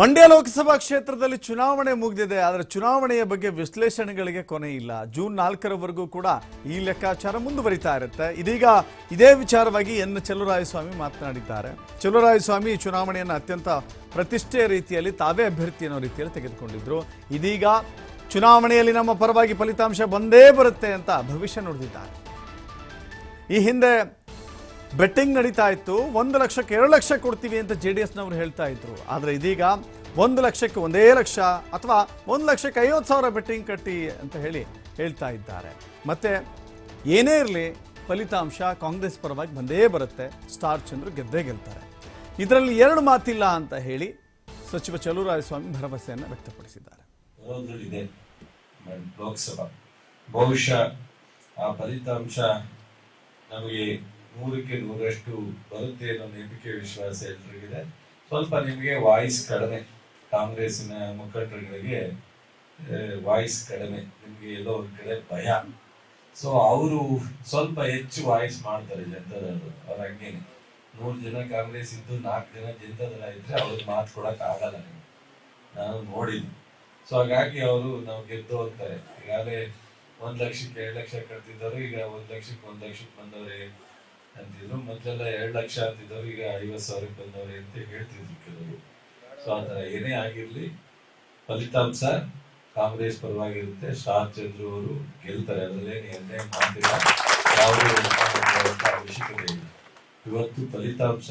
ಮಂಡ್ಯ ಲೋಕಸಭಾ ಕ್ಷೇತ್ರದಲ್ಲಿ ಚುನಾವಣೆ ಮುಗಿದಿದೆ, ಆದರೆ ಚುನಾವಣೆಯ ಬಗ್ಗೆ ವಿಶ್ಲೇಷಣೆಗಳಿಗೆ ಕೊನೆ ಇಲ್ಲ. ಜೂನ್ ನಾಲ್ಕರವರೆಗೂ ಕೂಡ ಈ ಲೆಕ್ಕಾಚಾರ ಮುಂದುವರಿತಾ ಇರುತ್ತೆ. ಇದೀಗ ಇದೇ ವಿಚಾರವಾಗಿ ಎನ್. ಚೆಲುರಾಯಸ್ವಾಮಿ ಮಾತನಾಡಿದ್ದಾರೆ. ಚಲುರಾಯಸ್ವಾಮಿ ಈ ಚುನಾವಣೆಯನ್ನು ಅತ್ಯಂತ ಪ್ರತಿಷ್ಠೆಯ ರೀತಿಯಲ್ಲಿ ತಾವೇ ಅಭ್ಯರ್ಥಿ ಅನ್ನೋ ರೀತಿಯಲ್ಲಿ ತೆಗೆದುಕೊಂಡಿದ್ರು. ಇದೀಗ ಚುನಾವಣೆಯಲ್ಲಿ ನಮ್ಮ ಪರವಾಗಿ ಫಲಿತಾಂಶ ಬಂದೇ ಬರುತ್ತೆ ಅಂತ ಭವಿಷ್ಯ ನುಡಿದಿದ್ದಾರೆ. ಈ ಹಿಂದೆ ಬೆಟ್ಟಿಂಗ್ ನಡೀತಾ ಇತ್ತು. ಒಂದು ಲಕ್ಷಕ್ಕೆ ಎರಡು ಲಕ್ಷ ಕೊಡ್ತೀವಿ ಅಂತ ಜೆ ಡಿ ಎಸ್ನವರು ಹೇಳ್ತಾ ಇದ್ರು. ಆದರೆ ಇದೀಗ ಒಂದು ಲಕ್ಷಕ್ಕೆ ಒಂದೇ ಲಕ್ಷ ಅಥವಾ ಒಂದು ಲಕ್ಷಕ್ಕೆ ಐವತ್ತು ಸಾವಿರ ಬೆಟ್ಟಿಂಗ್ ಕಟ್ಟಿ ಅಂತ ಹೇಳಿ ಹೇಳ್ತಾ ಇದ್ದಾರೆ. ಮತ್ತೆ ಏನೇ ಇರಲಿ ಫಲಿತಾಂಶ ಕಾಂಗ್ರೆಸ್ ಪರವಾಗಿ ಬಂದೇ ಬರುತ್ತೆ. ಸ್ಟಾರ್ ಚಂದ್ರು ಗೆದ್ದೇ ಗೆಲ್ತಾರೆ. ಇದರಲ್ಲಿ ಎರಡು ಮಾತಿಲ್ಲ ಅಂತ ಹೇಳಿ ಸಚಿವ ಚಲುರಾಯಸ್ವಾಮಿ ಭರವಸೆಯನ್ನು ವ್ಯಕ್ತಪಡಿಸಿದ್ದಾರೆ. ಲೋಕಸಭಾ. ಬಹುಶಃ ಆ ಫಲಿತಾಂಶ ನಮಗೆ ನೂರಕ್ಕೆ ನೂರಷ್ಟು ಬರುತ್ತೆ ಅನ್ನೋ ನಂಬಿಕೆ, ವಿಶ್ವಾಸ ಎಲ್ರಿಗಿದೆ. ಸ್ವಲ್ಪ ನಿಮಗೆ ವಾಯ್ಸ್ ಕಡಿಮೆ ಕಾಂಗ್ರೆಸ್ನ ಮುಖಂಡರುಗಳಿಗೆ ವಾಯ್ಸ್ ಕಡಿಮೆ, ನಿಮಗೆ ಎಲ್ಲೋ ಒಂದು ಕಡೆ ಭಯ. ಸೊ ಅವರು ಸ್ವಲ್ಪ ಹೆಚ್ಚು ವಾಯ್ಸ್ ಮಾಡ್ತಾರೆ ಜನತಾದಳರು ಅವ್ರ ಹಂಗೇನೆ. ನೂರು ಜನ ಕಾಂಗ್ರೆಸ್ ಇದ್ದು ನಾಲ್ಕು ಜನ ಜನತಾದಳ ಇದ್ರೆ ಅವ್ರಿಗೆ ಮಾತು ಕೊಡಕ್ ಆಗಲ್ಲ ನಾನು ನೋಡಿದ್ದು ಸೊ ಹಾಗಾಗಿ ಅವರು ನಾವು ಗೆದ್ದು ಹೋಗ್ತಾರೆ ಈಗಾಗಲೇ ಒಂದು ಲಕ್ಷಕ್ಕೆ ಎರಡು ಲಕ್ಷ ಕಟ್ತಿದ್ದವರು ಈಗ ಒಂದು ಲಕ್ಷಕ್ಕೆ ಒಂದು ಲಕ್ಷಕ್ಕೆ ಬಂದವ್ರೆ. ಅಂತಿದ್ರು ಮೊದಲೆಲ್ಲ ಎರಡು ಲಕ್ಷ ಅಂತಿದ್ದವ್ರು, ಈಗ ಐವತ್ ಸಾವಿರಕ್ಕೆ ಬಂದವ್ರೆ ಅಂತ ಹೇಳ್ತಿದ್ರು ಕೆಲವರು. ಸೊ ಆ ಥರ ಏನೇ ಆಗಿರಲಿ, ಫಲಿತಾಂಶ ಕಾಂಗ್ರೆಸ್ ಪರವಾಗಿರುತ್ತೆ. ಶಾರ್ ಚಂದ್ರು ಅವರು ಗೆಲ್ತಾರೆ. ಅದರಲ್ಲೇನು ಎರಡನೇ ಮಾತಿಲ್ಲ ಯಾವುದೇ ಅವಶ್ಯಕತೆ ಇಲ್ಲ. ಇವತ್ತು ಫಲಿತಾಂಶ